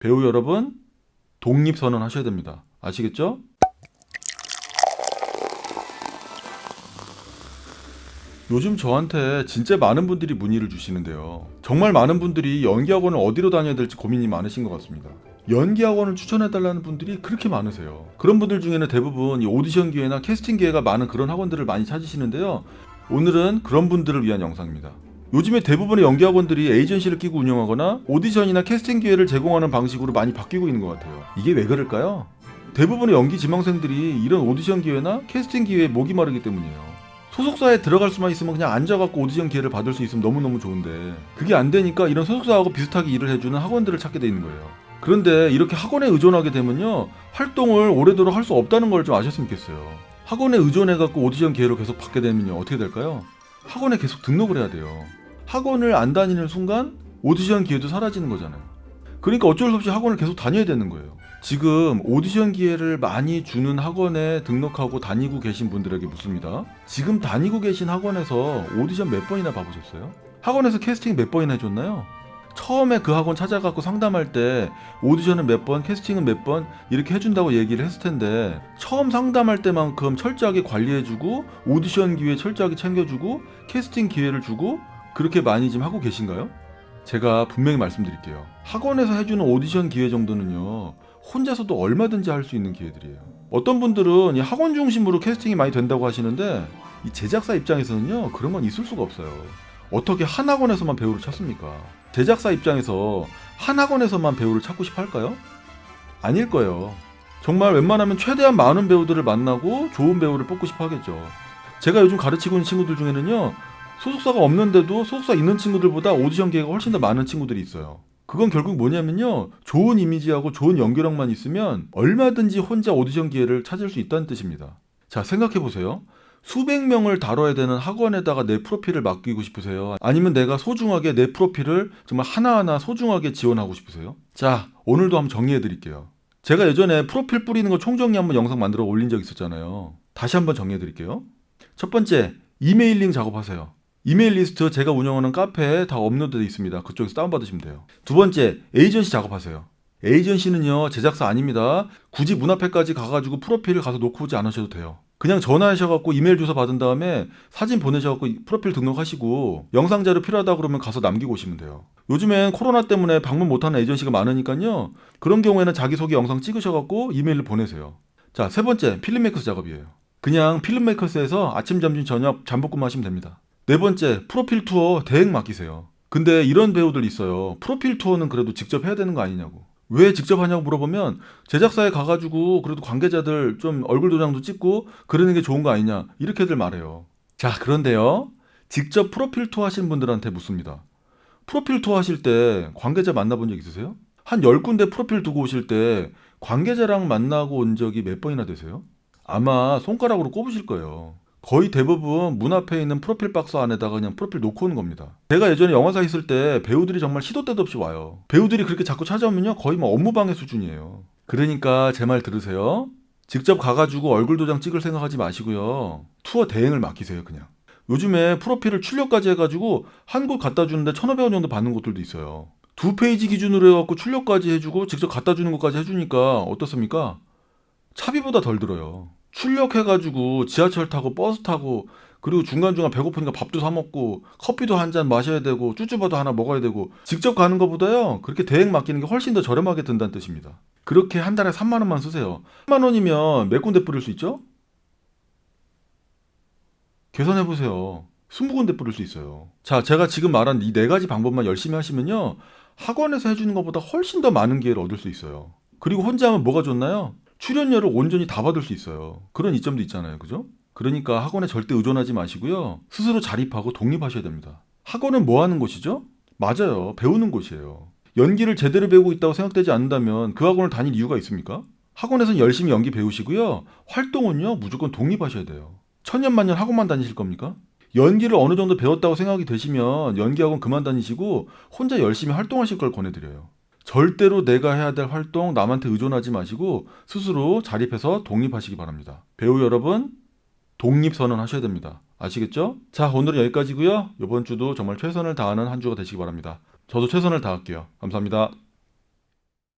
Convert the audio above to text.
배우 여러분, 독립 선언 하셔야 됩니다. 아시겠죠? 요즘 저한테 진짜 많은 분들이 문의를 주시는데요. 정말 많은 분들이 연기학원을 어디로 다녀야 될지 고민이 많으신 것 같습니다. 연기학원을 추천해달라는 분들이 그렇게 많으세요. 그런 분들 중에는 대부분 이 오디션 기회나 캐스팅 기회가 많은 그런 학원들을 많이 찾으시는데요. 오늘은 그런 분들을 위한 영상입니다. 요즘에 대부분의 연기학원들이 에이전시를 끼고 운영하거나 오디션이나 캐스팅 기회를 제공하는 방식으로 많이 바뀌고 있는 것 같아요. 이게 왜 그럴까요? 대부분의 연기 지망생들이 이런 오디션 기회나 캐스팅 기회에 목이 마르기 때문이에요. 소속사에 들어갈 수만 있으면 그냥 앉아갖고 오디션 기회를 받을 수 있으면 너무너무 좋은데 그게 안 되니까 이런 소속사하고 비슷하게 일을 해주는 학원들을 찾게 돼 있는 거예요. 그런데 이렇게 학원에 의존하게 되면요 활동을 오래도록 할 수 없다는 걸 좀 아셨으면 좋겠어요. 학원에 의존해갖고 오디션 기회를 계속 받게 되면요 어떻게 될까요? 학원에 계속 등록을 해야 돼요. 학원을 안 다니는 순간 오디션 기회도 사라지는 거잖아요. 그러니까 어쩔 수 없이 학원을 계속 다녀야 되는 거예요. 지금 오디션 기회를 많이 주는 학원에 등록하고 다니고 계신 분들에게 묻습니다. 지금 다니고 계신 학원에서 오디션 몇 번이나 봐보셨어요? 학원에서 캐스팅 몇 번이나 해줬나요? 처음에 그 학원 찾아갖고 상담할 때 오디션은 몇 번, 캐스팅은 몇 번 이렇게 해준다고 얘기를 했을 텐데 처음 상담할 때만큼 철저하게 관리해주고 오디션 기회 철저하게 챙겨주고 캐스팅 기회를 주고 그렇게 많이 지금 하고 계신가요? 제가 분명히 말씀드릴게요. 학원에서 해주는 오디션 기회 정도는요, 혼자서도 얼마든지 할 수 있는 기회들이에요. 어떤 분들은 이 학원 중심으로 캐스팅이 많이 된다고 하시는데, 이 제작사 입장에서는요, 그런 건 있을 수가 없어요. 어떻게 한 학원에서만 배우를 찾습니까? 제작사 입장에서 한 학원에서만 배우를 찾고 싶어 할까요? 아닐 거예요. 정말 웬만하면 최대한 많은 배우들을 만나고 좋은 배우를 뽑고 싶어 하겠죠. 제가 요즘 가르치고 있는 친구들 중에는요, 소속사가 없는데도 소속사 있는 친구들보다 오디션 기회가 훨씬 더 많은 친구들이 있어요. 그건 결국 뭐냐면요. 좋은 이미지하고 좋은 연기력만 있으면 얼마든지 혼자 오디션 기회를 찾을 수 있다는 뜻입니다. 자, 생각해 보세요. 수백 명을 다뤄야 되는 학원에다가 내 프로필을 맡기고 싶으세요? 아니면 내가 소중하게 내 프로필을 정말 하나하나 소중하게 지원하고 싶으세요? 자, 오늘도 한번 정리해 드릴게요. 제가 예전에 프로필 뿌리는 거 총정리 한번 영상 만들어 올린 적 있었잖아요. 다시 한번 정리해 드릴게요. 첫 번째, 이메일링 작업하세요. 이메일 리스트 제가 운영하는 카페에 다 업로드되어 있습니다. 그쪽에서 다운받으시면 돼요. 두 번째, 에이전시 작업하세요. 에이전시는요, 제작사 아닙니다. 굳이 문 앞에까지 가가지고 프로필을 가서 놓고 오지 않으셔도 돼요. 그냥 전화하셔갖고 이메일 주소 받은 다음에 사진 보내셔갖고 프로필 등록하시고 영상 자료 필요하다 그러면 가서 남기고 오시면 돼요. 요즘엔 코로나 때문에 방문 못하는 에이전시가 많으니까요. 그런 경우에는 자기소개 영상 찍으셔갖고 이메일을 보내세요. 자, 세 번째, 필름메이커스 작업이에요. 그냥 필름메이커스에서 아침, 점심, 저녁 잠복근무 하시면 됩니다. 네 번째, 프로필 투어 대행 맡기세요. 근데 이런 배우들 있어요. 프로필 투어는 그래도 직접 해야 되는 거 아니냐고. 왜 직접 하냐고 물어보면 제작사에 가가지고 그래도 관계자들 좀 얼굴 도장도 찍고 그러는 게 좋은 거 아니냐 이렇게들 말해요. 자 그런데요 직접 프로필 투어 하신 분들한테 묻습니다. 프로필 투어 하실 때 관계자 만나본 적 있으세요? 한 10군데 프로필 두고 오실 때 관계자랑 만나고 온 적이 몇 번이나 되세요? 아마 손가락으로 꼽으실 거예요. 거의 대부분 문 앞에 있는 프로필 박스 안에다가 그냥 프로필 놓고 오는 겁니다. 제가 예전에 영화사 있을 때 배우들이 정말 시도 때도 없이 와요. 배우들이 그렇게 자꾸 찾아오면요 거의 뭐 업무방해 수준이에요. 그러니까 제 말 들으세요. 직접 가가지고 얼굴 도장 찍을 생각하지 마시고요. 투어 대행을 맡기세요 그냥. 요즘에 프로필을 출력까지 해가지고 한 곳 갖다 주는데 1,500원 정도 받는 곳들도 있어요. 두 페이지 기준으로 해갖고 출력까지 해주고 직접 갖다 주는 것까지 해주니까 어떻습니까? 차비보다 덜 들어요. 출력해가지고 지하철 타고 버스 타고 그리고 중간중간 배고프니까 밥도 사 먹고 커피도 한 잔 마셔야 되고 쭈쭈바도 하나 먹어야 되고 직접 가는 것보다요 그렇게 대행 맡기는 게 훨씬 더 저렴하게 든다는 뜻입니다. 그렇게 한 달에 3만 원만 쓰세요. 3만 원이면 몇 군데 뿌릴 수 있죠? 계산해 보세요. 20군데 뿌릴 수 있어요. 자, 제가 지금 말한 이 네 가지 방법만 열심히 하시면요. 학원에서 해주는 것보다 훨씬 더 많은 기회를 얻을 수 있어요. 그리고 혼자 하면 뭐가 좋나요? 출연료를 온전히 다 받을 수 있어요. 그런 이점도 있잖아요. 그죠? 그러니까 학원에 절대 의존하지 마시고요. 스스로 자립하고 독립하셔야 됩니다. 학원은 뭐 하는 곳이죠? 맞아요. 배우는 곳이에요. 연기를 제대로 배우고 있다고 생각되지 않는다면 그 학원을 다닐 이유가 있습니까? 학원에서는 열심히 연기 배우시고요. 활동은요, 무조건 독립하셔야 돼요. 천년만년 학원만 다니실 겁니까? 연기를 어느 정도 배웠다고 생각이 되시면 연기학원 그만 다니시고 혼자 열심히 활동하실 걸 권해드려요. 절대로 내가 해야 될 활동 남한테 의존하지 마시고 스스로 자립해서 독립하시기 바랍니다. 배우 여러분, 독립 선언 하셔야 됩니다. 아시겠죠? 자, 오늘은 여기까지고요. 이번 주도 정말 최선을 다하는 한 주가 되시기 바랍니다. 저도 최선을 다할게요. 감사합니다.